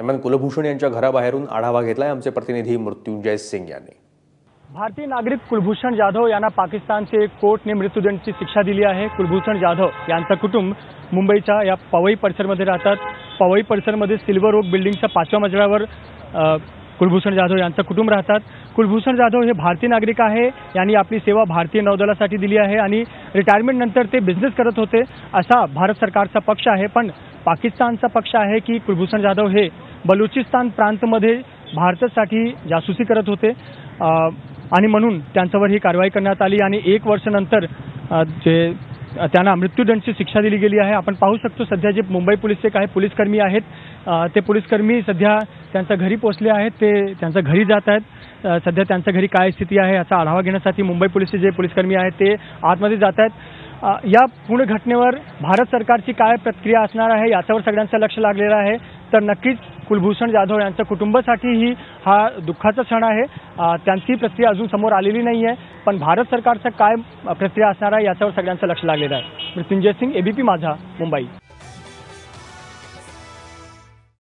दरम्यान कुलभूषण यांच्या घराबाहेरून आढावा घेतलाय आमचे प्रतिनिधी मृत्युंजय सिंग यांनी. भारतीय नागरिक कुलभूषण जाधव यांना पाकिस्तानचे कोर्टने मृत्यूदंडची शिक्षा दिली आहे. कुलभूषण जाधव यांचं कुटुंब मुंबईच्या या पवई परिसरमध्ये राहतात. पवई परिसरमध्ये सिल्वर ओक बिल्डिंगच्या पाचव्या मजल्यावर कुलभूषण जाधव यांचं कुटुंब राहतात. कुलभूषण जाधव हे भारतीय नागरिक आहे. यांनी आपली सेवा भारतीय नौदलासाठी दिली आहे आणि रिटायरमेंट नंतर ते बिझनेस करत होते. असा भारत सरकारचा पक्ष आहे. पण पाकिस्तानचा पक्ष आहे की कुलभूषण जाधव हे बलुचिस्तान प्रांतमध्ये भारतासाठी जासूसी करत होते. आणि म्हणून त्यांच्यावर ही कारवाई करण्यात आली आणि एक वर्षानंतर जे त्यांना मृत्यूदंडची शिक्षा दिली गेली आहे. आपण पाहू शकतो सध्या जे मुंबई पोलीसचे काही पोलीसकर्मी आहेत. ते पोलीसकर्मी सध्या त्यांच्या घरी पोहोचले आहेत. ते त्यांच्या घरी जात आहेत. सध्या त्यांच्या घरी काय स्थिती आहे याचा आढावा घेण्यासाठी मुंबई पोलीसचे जे पोलीसकर्मी आहेत ते आतमध्ये जात आहेत. या पूर्ण घटनेवर भारत सरकारची काय प्रतिक्रिया असणार आहे याच्यावर सगळ्यांचं लक्ष लागलेलं आहे. तर नक्कीच कुलभूषण जाधव यांच्या कुटुंबासाठीही हा दुःखाचा क्षण आहे. त्यांची प्रक्रिया अजून समोर आलेली नाही आहे पण भारत सरकारचं काय प्रक्रिया असणार आहे याच्यावर सगळ्यांचं लक्ष लागलेलं आहे. मृत्युंजय सिंग एबीपी माझा मुंबई.